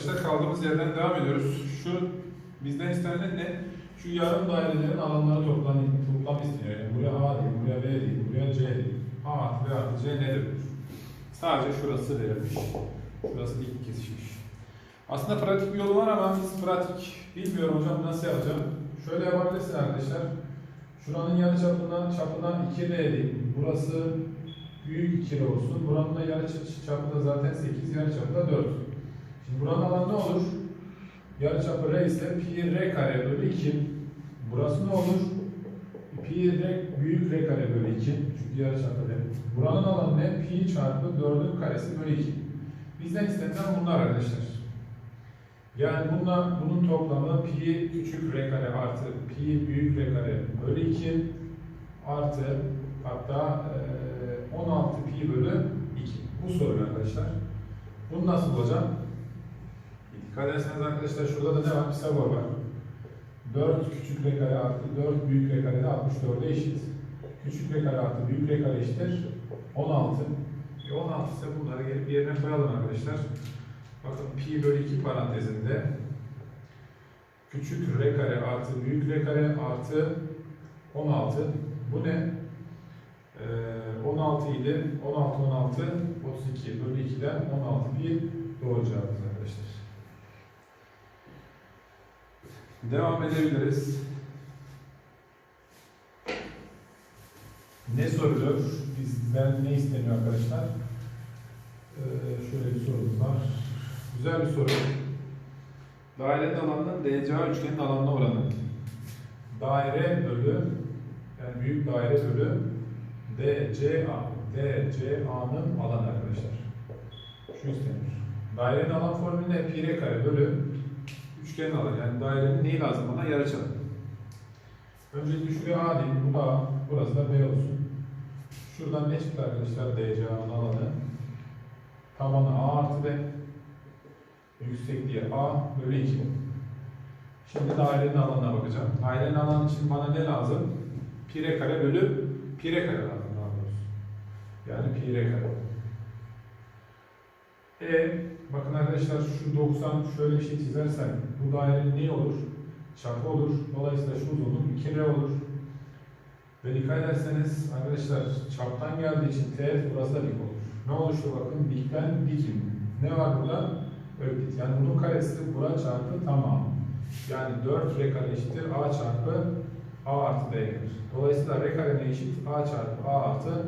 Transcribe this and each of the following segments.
arkadaşlar kaldığımız yerden devam ediyoruz. Şu bizden istenen ne? Şu yarım dairelerin alanları toplam, toplam isteniyor. Yani buraya A değil, buraya B değil, buraya C değil. A artı B artı C nedir? Sadece şurası verilmiş. Şurası dik kesişmiş. Aslında pratik bir yolu var ama biz pratik bilmiyorum hocam nasıl yapacağım. Şöyle yapabilirsin arkadaşlar. Şuranın yarı çapına, çapına 2 R değil. Burası büyük 2 R olsun. Buranın da yarı çapı da zaten 8, yarı çapı da 4. Buranın alanı ne olur? Yarı çapı R ise pi R kare bölü 2. Burası ne olur? Pi R büyük R kare bölü 2. Çünkü yarı çapı R. Buranın alanı ne? Pi çarpı 4'ün karesi bölü 2. Bizden istenilen bunlar arkadaşlar. Yani bununla bunun toplamı pi küçük r kare artı pi büyük r kare bölü 2 artı hatta eee, 16 pi bölü 2. Bu soru arkadaşlar. Bunu nasıl bulacağım? Dikkat ederseniz arkadaşlar şurada da ne var? Pisagor var. 4 küçük r kare artı 4 büyük r kare de 64'e eşit. Küçük r kare artı büyük r kare eşittir 16. E 16 ise bunları gelip yerine koyalım arkadaşlar. Bakın pi bölü 2 parantezinde küçük r kare artı büyük r kare artı 16. Bu ne? Ee, 16 idi. 16 16 32 bölü 2'den 16 bir doğru cevabımız arkadaşlar. Devam edebiliriz. Ne soruluyor? Bizden ne isteniyor arkadaşlar? Ee, şöyle bir sorumuz var. Güzel bir soru. Dairenin alanının DCA üçgenin alanına oranı. Daire bölü, yani büyük daire bölü DCA. DCA'nın alanı arkadaşlar. Şu istenir. Dairenin alan formülü ne? Pi r kare bölü üçgenin alanı. Yani dairenin neyi lazım bana? Yarıçapı. Öncelikle şuraya A diyeyim. Bu A. Burası da B olsun. Şuradan ne çıktı arkadaşlar? DCA'nın alanı. Tabanı A artı B. Yüksekliği A bölü 2. Şimdi dairenin alanına bakacağım. Dairenin alanı için bana ne lazım? Pi r kare bölü pi r kare lazım daha doğrusu. Yani pi r kare. E bakın arkadaşlar şu 90 şöyle bir şey çizersem bu dairenin ne olur? Çapı olur. Dolayısıyla şu uzunluk 2r olur. Ve dikkat ederseniz arkadaşlar çaptan geldiği için teğet burası da dik olur. Ne oluştu bakın dikten dikim. Ne var burada? Öklit. Yani bunun karesi bura çarpı tamam. Yani 4 r kare eşittir a çarpı a artı b gelir. Dolayısıyla r kare ne eşit? a çarpı a artı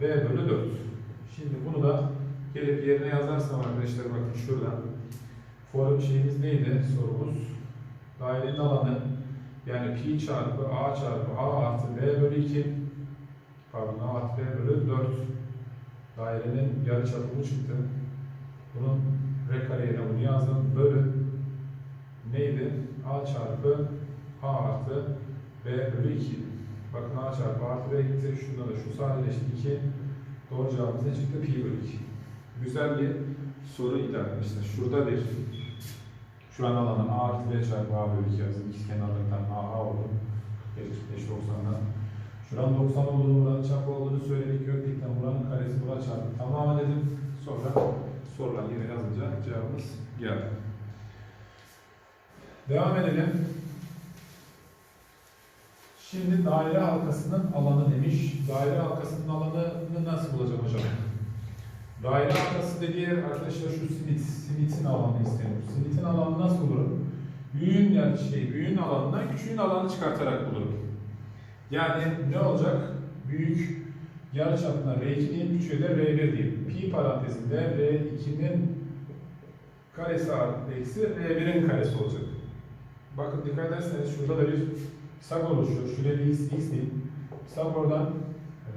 b bölü 4. Şimdi bunu da gelip yerine yazarsam arkadaşlar bakın şurada. Form şeyimiz neydi sorumuz? Dairenin alanı yani pi çarpı a çarpı a artı b bölü 2 pardon a artı b bölü 4 dairenin yarıçapı bu çıktı. Bunun r kare yerine bunu yazdım. Bölü neydi? a çarpı a artı b bölü 2. Bakın a çarpı a artı b gitti. Şunda da şu sadeleşti 2. Doğru cevabımız ne çıktı? Pi bölü 2. Güzel bir soru arkadaşlar. Şurada bir şu an alanın a artı b çarpı a bölü 2 yazdım. İkiz kenarlıktan a a oldu. 45 90'dan. Şuranın 90 olduğunu, buranın çapı olduğunu söyledik. Gökdikten buranın karesi bura çarpı. Tamam dedim. Sonra sorulan yere yazınca cevabımız geldi. Devam edelim. Şimdi daire halkasının alanı demiş. Daire halkasının alanını nasıl bulacağım hocam? Daire halkası dediği arkadaşlar şu simit. Simitin alanı isteniyor. Simitin alanı nasıl bulurum? Büyüğün yani şey, büyüğün alanından küçüğün alanı çıkartarak bulurum. Yani ne olacak? Büyük yarı çapına R2 diyeyim, de R1 diyeyim. Pi parantezinde R2'nin karesi artı eksi R1'in karesi olacak. Bakın dikkat ederseniz şurada da bir Pisagor oluşuyor. Şuraya bir x, x diyeyim. Pisagor'dan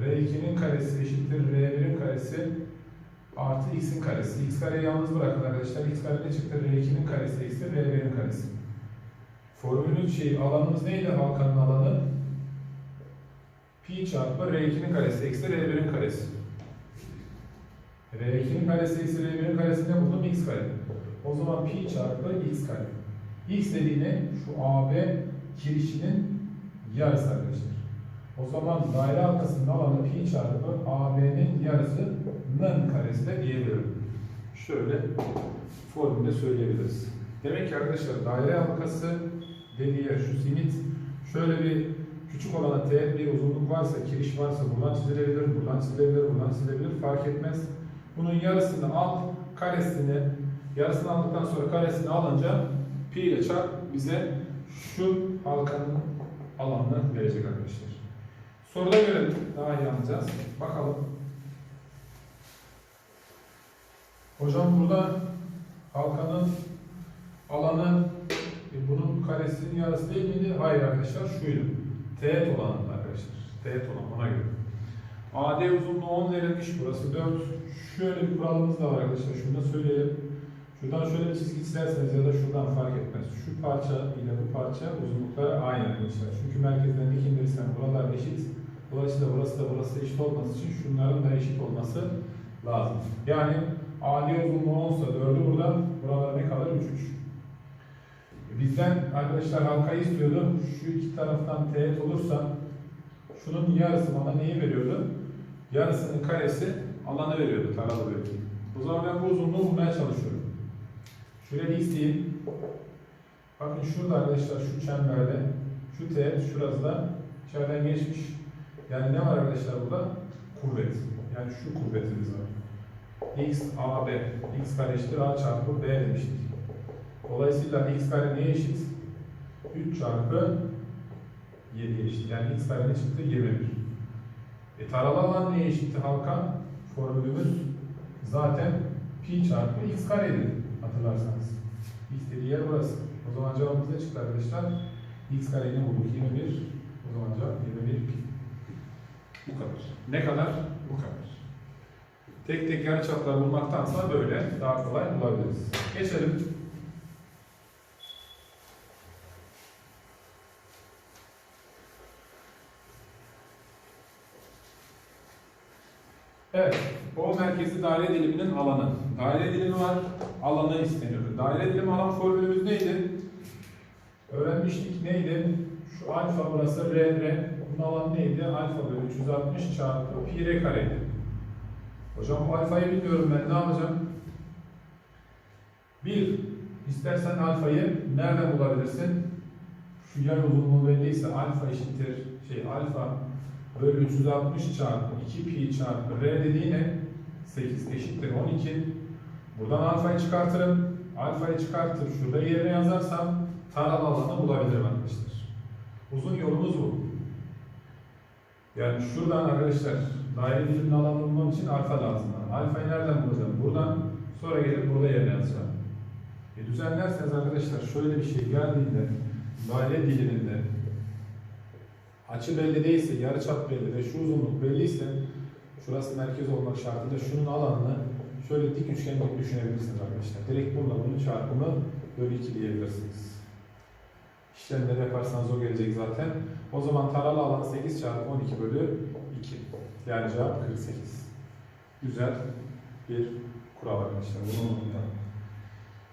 R2'nin karesi eşittir R1'in karesi artı x'in karesi. x kareyi yalnız bırakın arkadaşlar. x kare ne çıktı? R2'nin karesi eksi R1'in karesi. Formülün şey alanımız neydi halkanın alanı? Pi çarpı R2'nin karesi eksi R1'in karesi. R2'nin karesi eksi R1'in karesi ne buldum? X kare. O zaman pi çarpı x kare. X dediği ne? Şu AB kirişinin yarısı arkadaşlar. O zaman daire halkasının alanı pi çarpı AB'nin yarısının karesi de diyebilirim. Şöyle formülde söyleyebiliriz. Demek ki arkadaşlar daire halkası dediği şu simit şöyle bir küçük olana teğet bir uzunluk varsa, kiriş varsa buradan çizilebilir, buradan çizilebilir, buradan çizilebilir fark etmez. Bunun yarısını al, karesini, yarısını aldıktan sonra karesini alınca pi ile çarp bize şu halkanın alanını verecek arkadaşlar. Soruda görelim, daha iyi anlayacağız. Bakalım. Hocam burada halkanın alanı e, bunun karesinin yarısı değil miydi? Hayır arkadaşlar şuydu. Teğet olan arkadaşlar. Teğet olan ona göre. AD uzunluğu 10 verilmiş. Burası 4. Şöyle bir kuralımız da var arkadaşlar. Şunu da söyleyelim. Şuradan şöyle bir çizgi çizerseniz ya da şuradan fark etmez. Şu parça ile bu parça uzunlukları aynı arkadaşlar. Çünkü merkezden dik indirirsen buralar eşit. Dolayısıyla burası da burası da eşit olması için şunların da eşit olması lazım. Yani AD uzunluğu 10 ise 4'ü burada. Buralar ne kalır? 3 3. Bizden arkadaşlar halkayı istiyordu. Şu iki taraftan teğet olursa şunun yarısı bana neyi veriyordu? Yarısının karesi alanı veriyordu, taralı veriyordu. O zaman ben bu uzunluğu bulmaya çalışıyorum. Şöyle x diyeyim. Bakın şurada arkadaşlar şu çemberde şu teğet şurası da içeriden geçmiş. Yani ne var arkadaşlar burada? Kuvvet. Yani şu kuvvetimiz var. X a b. x kare eşittir a çarpı b demiştik. Dolayısıyla x kare neye eşit? 3 çarpı 7 eşit. Yani x kare ne çıktı? 21. E taralı alan neye eşitti halka? Formülümüz zaten pi çarpı x kareydi hatırlarsanız. x dediği yer burası. O zaman cevabımız ne çıktı arkadaşlar? x kareyi ne bulduk? 21. O zaman cevap 21 pi. Bu kadar. Ne kadar? Tek tek yarıçaplar bulmaktansa böyle daha kolay bulabiliriz. Geçelim. Evet, o merkezi daire diliminin alanı. Daire dilimi var, alanı isteniyor. Daire dilimi alan formülümüz neydi? Öğrenmiştik neydi? Şu alfa burası r, r. Bunun alanı neydi? Alfa bölü 360 çarpı pi r kareydi. Hocam alfayı bilmiyorum ben, ne yapacağım? Bir, istersen alfayı nereden bulabilirsin? Şu yay uzunluğu belliyse alfa eşittir, şey alfa bölü 360 çarpı 2 pi çarpı r dediği ne? 8 eşittir 12. Buradan alfayı çıkartırım. Alfayı çıkartıp şurada yerine yazarsam taralı alanı bulabilirim arkadaşlar. Uzun yolumuz bu. Yani şuradan arkadaşlar daire dilimini alanı bulmam için alfa lazım. Alfayı nereden bulacağım? Buradan sonra gelip burada yerine yazacağım. E düzenlerseniz arkadaşlar şöyle bir şey geldiğinde daire diliminde açı belli değilse, yarıçap belli ve şu uzunluk belliyse şurası merkez olmak şartıyla şunun alanını şöyle dik üçgen gibi düşünebilirsiniz arkadaşlar. Direkt bununla bunun çarpımı bölü 2 diyebilirsiniz. İşlemleri yaparsanız o gelecek zaten. O zaman taralı alan 8 çarpı 12 bölü 2. Yani cevap 48. Güzel bir kural arkadaşlar. Bunu unutmayalım.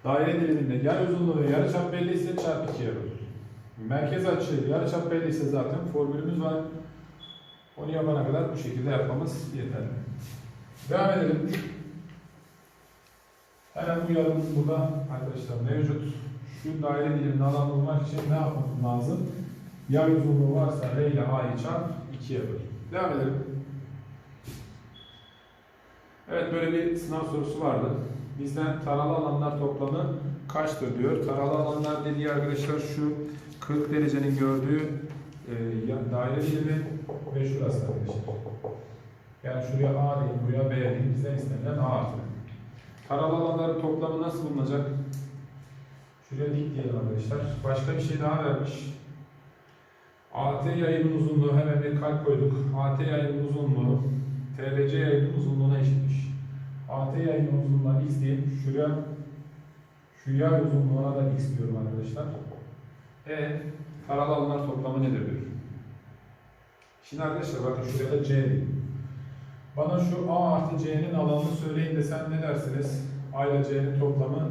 Daire diliminde yay uzunluğu yarıçap belliyse çarpı 2'ye bölür. Merkez açı yarıçap belliyse zaten formülümüz var. Onu yapana kadar bu şekilde yapmamız yeterli. Devam edelim. Hemen bu yarımız burada arkadaşlar mevcut. Şu daire dilimini alan bulmak için ne yapmamız lazım? Yay uzunluğu varsa R ile A'yı çarp 2'ye böl. Devam edelim. Evet böyle bir sınav sorusu vardı. Bizden taralı alanlar toplamı kaçtır diyor. Taralı alanlar dediği arkadaşlar şu 40 derecenin gördüğü e, daire dilimi ve şurası arkadaşlar. Yani şuraya A diyeyim, buraya B diyeyim. Bizden istenilen A artı. Taralı alanların toplamı nasıl bulunacak? Şuraya dik diyelim arkadaşlar. Başka bir şey daha vermiş. AT yayının uzunluğu hemen bir kalp koyduk. AT yayının uzunluğu TBC yayının uzunluğuna eşitmiş. AT yayının uzunluğuna x diyeyim. Şuraya şu yay uzunluğuna da x diyorum arkadaşlar. E taralı alanlar toplamı nedir diyor. Şimdi arkadaşlar bakın şuraya da C diyeyim. Bana şu A artı C'nin alanını söyleyin desem ne dersiniz? A ile C'nin toplamı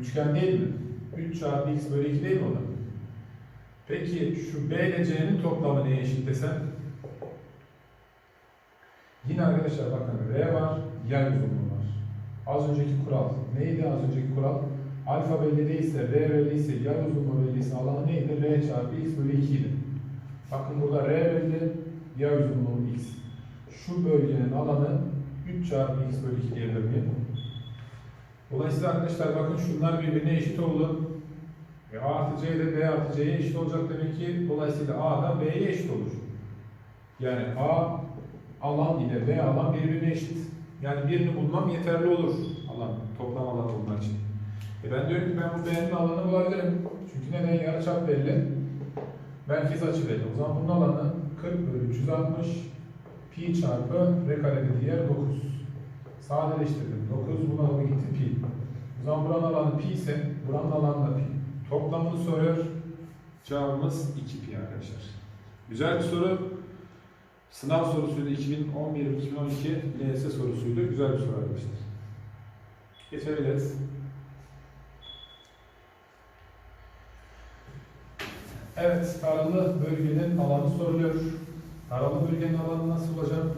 üçgen değil mi? 3 çarpı x bölü 2 değil mi o da? Peki şu B ile C'nin toplamı neye eşit desem? Yine arkadaşlar bakın R var, yay uzunluğu var. Az önceki kural. Neydi az önceki kural? Alfa belli değilse, R belliyse, yay uzunluğu belliyse alanı neydi? R çarpı x bölü 2 idi. Bakın burada R belli, yay uzunluğu x. Şu bölgenin alanı 3 çarpı x bölü 2 diyebilir miyim? Dolayısıyla arkadaşlar bakın şunlar birbirine eşit oldu. E, A artı C de B artı C'ye eşit olacak demek ki dolayısıyla A da B'ye eşit olur. Yani A alan ile B alan birbirine eşit. Yani birini bulmam yeterli olur alan, toplam alan bulmak için. E ben diyorum ki ben bu B'nin alanını bulabilirim. Çünkü neden? Yarıçap belli. Merkez açı belli. O zaman bunun alanı 40 bölü 360 pi çarpı r kare dediği yer 9. Sadeleştirdim. 9 buna gitti pi. O zaman buranın alanı pi ise buranın alanı da pi. Toplamını soruyor. Cevabımız 2 pi arkadaşlar. Güzel bir soru. Sınav sorusuydu 2011-2012 LS sorusuydu. Güzel bir soru arkadaşlar. Geçebiliriz. Evet, taralı bölgenin alanı soruluyor. Taralı bölgenin alanı nasıl bulacağım?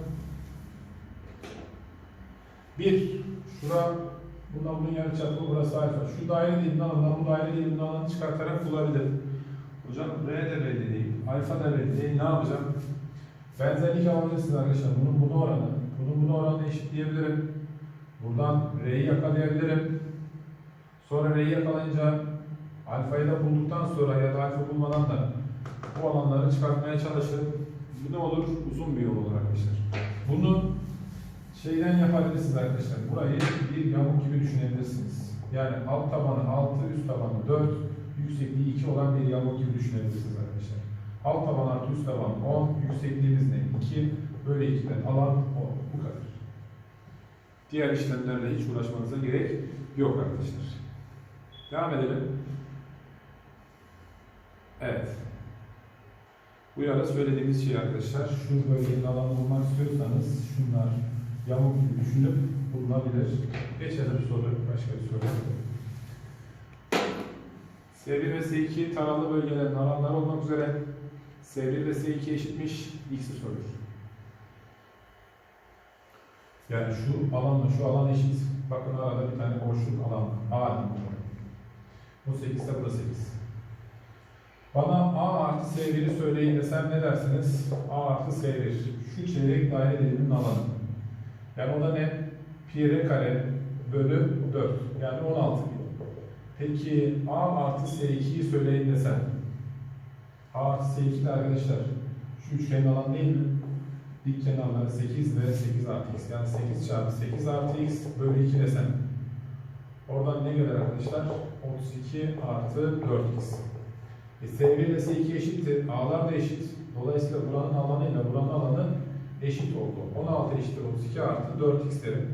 Bir, şura, bundan bunun yarıçapı, burası alfa. Şu daire dilinin alanından bu daire dilinin alanını çıkartarak bulabilirim. Hocam R de belli değil, alfa da belli değil. Ne yapacağım? Benzerlik alabilirsiniz arkadaşlar. Bunun bunu oranı, bunun bunu oranı eşitleyebilirim. Buradan R'yi yakalayabilirim. Sonra R'yi yakalayınca alfayı da bulduktan sonra ya da alfa bulmadan da bu alanları çıkartmaya çalışırım. Bu ne olur? Uzun bir yol olur arkadaşlar. Bunu şeyden yapabilirsiniz arkadaşlar. Burayı bir yamuk gibi düşünebilirsiniz. Yani alt tabanı 6, üst tabanı 4, yüksekliği 2 olan bir yamuk gibi düşünebilirsiniz arkadaşlar. Alt taban artı üst taban 10, yüksekliğimiz ne? 2 bölü 2'den alan 10. Bu kadar. Diğer işlemlerle hiç uğraşmanıza gerek yok arkadaşlar. Devam edelim. Evet. Bu yara söylediğimiz şey arkadaşlar. Şu bölgenin alanı bulmak istiyorsanız şunlar yamuk gibi düşünüp bulunabilir. Geçelim soru. Başka bir soru. S1 ve S2 taralı bölgelerin alanları olmak üzere S1 ve S2 eşitmiş x'i soruyor. Yani şu alanla şu alan eşit. Bakın arada bir tane boşluk alan. A diyeyim. Bu 8 ise bu da 8. Bana A artı S1'i söyleyin desem ne dersiniz? A artı S1. Şu çeyrek daire diliminin alanı. Yani o da ne? Pi r kare bölü 4. Yani 16 pi. Peki A artı S2'yi söyleyin desem. A artı S2 de arkadaşlar şu üçgenin alanı değil mi? Dik kenarları 8 ve 8 artı x. Yani 8 çarpı 8 artı x bölü 2 desem. Oradan ne gelir arkadaşlar? 32 artı 4x. E, S1 ile S2 eşittir. A'lar da eşit. Dolayısıyla buranın alanıyla buranın alanı eşit oldu. 16 eşittir 32 artı 4x derim.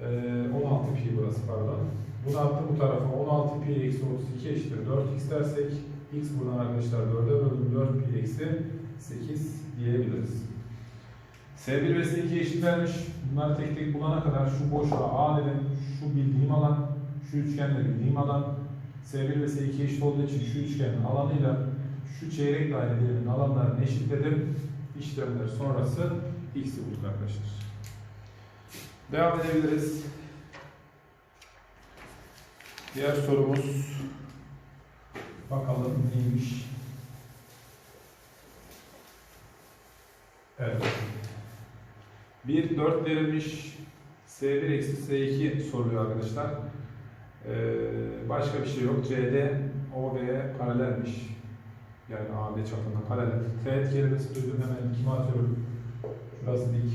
Ee, 16 pi burası pardon. Bunu attım bu tarafa. 16 pi eksi 32 eşittir 4x dersek x buradan arkadaşlar 4'e bölüm 4 pi eksi 8 diyebiliriz. S1 ve S2 eşit vermiş. Bunları tek tek bulana kadar şu boşluğa A dedim. Şu bildiğim alan, şu üçgenle bildiğim alan. S1 ve S2 eşit olduğu için şu üçgenin alanıyla şu çeyrek dairelerinin alanlarını eşitledim. İşlemler sonrası x'i bulduk arkadaşlar. Devam edebiliriz. Diğer sorumuz bakalım neymiş. Evet. 1 4 verilmiş. S1 eksi S2 soruluyor arkadaşlar. Ee, başka bir şey yok. CD OB'ye paralelmiş. Yani AB çapına paralel. Teğet kelimesi duydum hemen kime atıyorum. Şurası dik.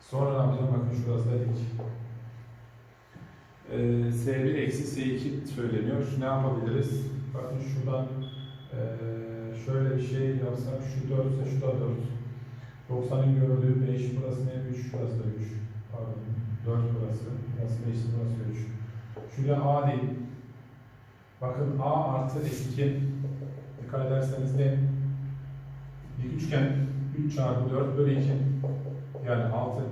Sonra ne yapacağım? Bakın şurası da dik. Ee, S1 eksi S2 söyleniyor. Ne yapabiliriz? Bakın şuradan ee, şöyle bir şey yapsak. Şu 4 ise şu da 4. 90'ın gördüğü 5. Burası ne? 3. Burası da 3. Pardon. 4 burası. Burası 5. Burası 3. Şuraya A değil. Bakın A artı S2 dikkat ederseniz ne? Bir üçgen 3 çarpı 4 bölü 2 yani 6.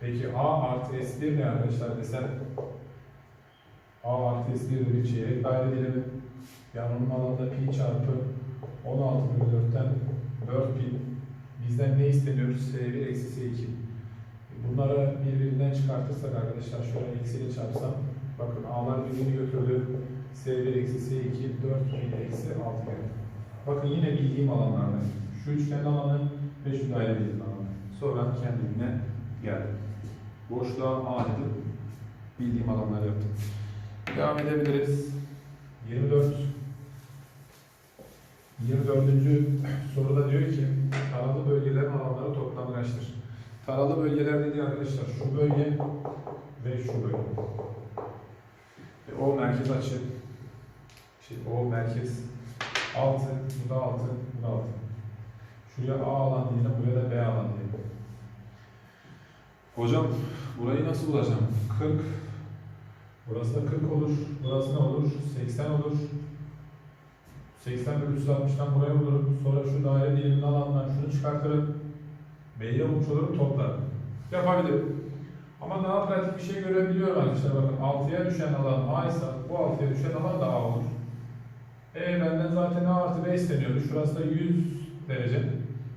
Peki A artı S1 ne arkadaşlar desem? A artı S1 de bir çeyrek daire dilimi. Yani onun alanında pi çarpı 16 bölü 4'ten 4 pi. Bizden ne isteniyor? S1 eksi S2. Bunları birbirinden çıkartırsak arkadaşlar şöyle eksiyle çarpsam bakın A'lar birbirini götürdü. S1 eksi S2 4 1 eksi 6 geldi. Bakın yine bildiğim alanlarda. Şu üçgen alanı ve şu daire bildiğim alanı. Sonra kendimine geldim. Boşluğa A dedim. Bildiğim alanları yaptım. Devam edebiliriz. 24 24. soruda diyor ki taralı bölgelerin alanları toplamı kaçtır? Taralı bölgeler dediği arkadaşlar şu bölge ve şu bölge. E, o merkez açı. Şey, o merkez 6, bu da 6, bu da 6. Şuraya A alan diyelim, buraya da B alan diyelim. Hocam burayı nasıl bulacağım? 40. Burası da 40 olur. Burası ne olur? 80 olur. 80 bölü 360'dan buraya bulurum. Sonra şu daire diliminin alanından şunu çıkartırım. B'ye bulmuş olurum toplarım. Yapabilirim. Ama daha pratik bir şey görebiliyorum arkadaşlar. Bakın 6'ya düşen alan A ise bu 6'ya düşen alan da A olur. E benden zaten A artı B isteniyordu. Şurası da 100 derece.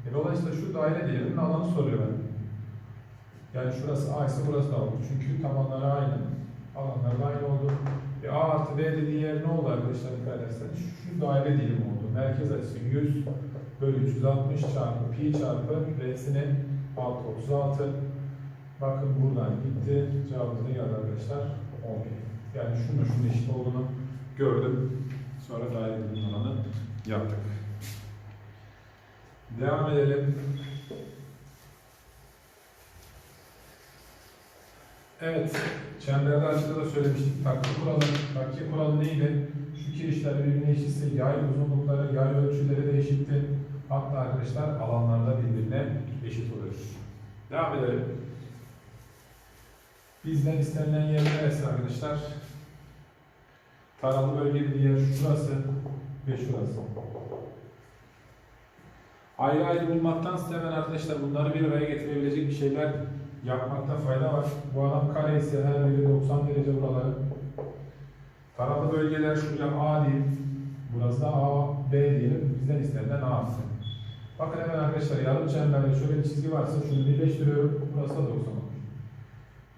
E, dolayısıyla şu daire diliminin alanı soruyor bana. Yani şurası A ise burası da A olur. Çünkü tabanları aynı. Alanlar da aynı oldu. E, A artı B dediği yer ne oldu arkadaşlar dikkat ederseniz? Şu daire dilimi oldu. Merkez açısı 100 bölü 360 çarpı pi çarpı R'sini 6 36. Bakın buradan gitti. Cevabımız ne geldi arkadaşlar? 11. Yani şunun şunun eşit olduğunu gördüm. Sonra daire dilimi alanı yaptık. Devam edelim. Evet, çemberde açıda da söylemiştik. Takki kuralı, takki kuralı neydi? Şu kirişler birbirine eşitse yay uzunlukları, yay ölçüleri de eşitti. Hatta arkadaşlar alanlarda birbirine eşit oluyor. Devam edelim. Bizden istenilen yer neresi arkadaşlar? Taralı bölge bir yer şurası ve şurası. Ayrı ayrı bulmaktansa hemen arkadaşlar bunları bir araya getirebilecek bir şeyler yapmakta fayda var. Bu adam kare ise her biri 90 derece buraları. Taralı bölgeler şuraya A diyeyim. Burası da A, B diyelim. Bizden istenilen A artı. Bakın hemen arkadaşlar yarım çemberde şöyle bir çizgi varsa şunu birleştiriyorum. Burası da 90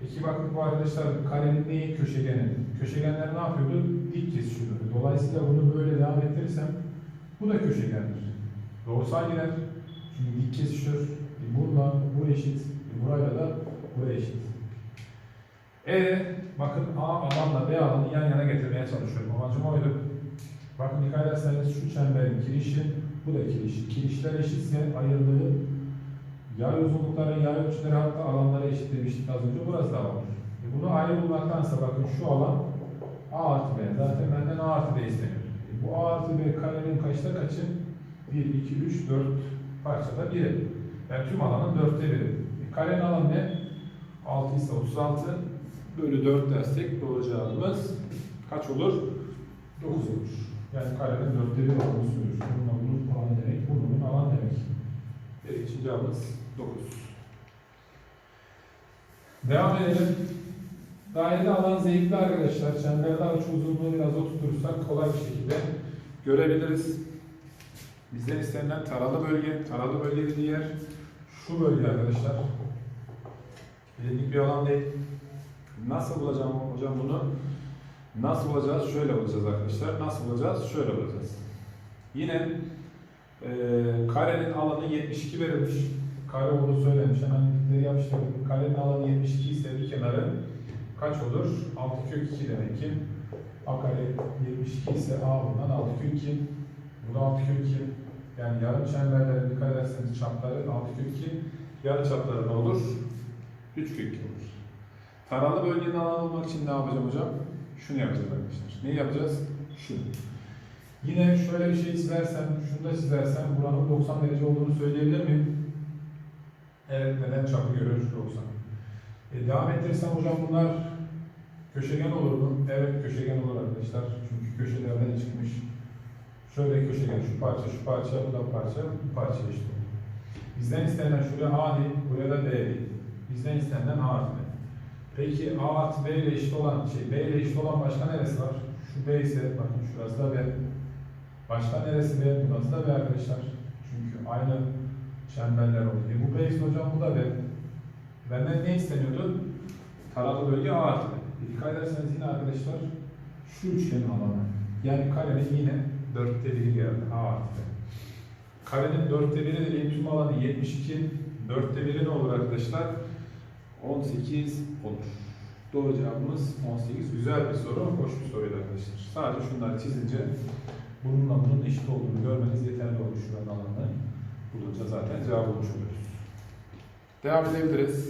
İki bakın bu arkadaşlar karenin neyi? Köşegeni. Köşegenler ne yapıyordu? Dik kesişiyordu. Dolayısıyla bunu böyle devam ettirirsem bu da köşegendir. Doğrusal girer. Çünkü dik kesişiyor. E bununla bu eşit. E burayla da buraya eşit. E bakın A alanla B alanı yan yana getirmeye çalışıyorum. Amacım oydu. Bakın dikkat ederseniz şu çemberin kirişi, bu da kirişi. Kirişler eşitse ayırdığı yay uzunlukları, yay ölçüleri hatta alanları eşit demiştik az önce. Burası da olur. E bunu ayrı bulmaktansa bakın şu alan A artı B. Zaten benden A artı B isteniyor. E bu A artı B karenin kaçta kaçı? 1, 2, 3, 4 parçada 1'i. Yani tüm alanın dörtte biri. E karenin alanı ne? 6 ise 36 bölü 4 dersek doğru cevabımız kaç olur? 9 olur. Yani karenin dörtte biri olduğunu söylüyoruz. Bunun alanı demek, bunun alan demek. İçin cevabımız 9. Devam edelim. Dairede alan zevkli arkadaşlar. Çemberde açı uzunluğu biraz oturtursak kolay bir şekilde görebiliriz. Bizden istenilen taralı bölge, taralı bölge dediği yer şu bölge arkadaşlar. Bilindik bir alan değil. Nasıl bulacağım hocam bunu? Nasıl bulacağız? Şöyle bulacağız arkadaşlar. Nasıl bulacağız? Şöyle bulacağız. Yine e, karenin alanı 72 verilmiş. Kare olduğu söylemiş. Hemen dikleri yapıştırdım. Karenin alanı 72 ise bir kenarı kaç olur? 6 kök 2 demek ki. A kare 72 ise A bundan 6 kök 2. Bu da 6 kök 2. Yani yarım çemberlerin dikkat ederseniz çapları 6 kök 2. Yarı çapları ne olur? 3 kök 2 olur. Taralı bölgenin alanı olmak için ne yapacağım hocam? Şunu yapacağız arkadaşlar. Neyi yapacağız? Şunu. Yine şöyle bir şey çizersem, şunu da çizersem buranın 90 derece olduğunu söyleyebilir miyim? Evet, neden çapı görür 90. E, devam ettirirsem hocam bunlar köşegen olur mu? Evet, köşegen olur arkadaşlar. Çünkü köşelerden çıkmış. Şöyle köşegen, şu parça, şu parça, bu da parça, bu parça işte. Bizden istenilen şuraya A değil, buraya da B değil. Bizden istenilen A artı B. Peki A artı B ile eşit olan, şey B ile eşit olan başka neresi var? Şu B ise, bakın şurası da B. Başka neresi B? Burası da B arkadaşlar. Çünkü aynı çemberler oluyor. E bu B ise hocam bu da B. Benden ne isteniyordu? Taralı bölge A harfi. Dikkat ederseniz yine arkadaşlar şu üçgenin alanı. Yani karenin yine dörtte biri geldi A. Karenin dörtte biri dediğim tüm alanı 72. Dörtte biri ne olur arkadaşlar? 18 olur. Doğru cevabımız 18. Güzel bir soru, hoş bir soruydu arkadaşlar. Sadece şunları çizince bununla bunun eşit olduğunu görmeniz yeterli olur şuranın alanını. Bulunca zaten cevap bulmuş oluruz. Devam edebiliriz.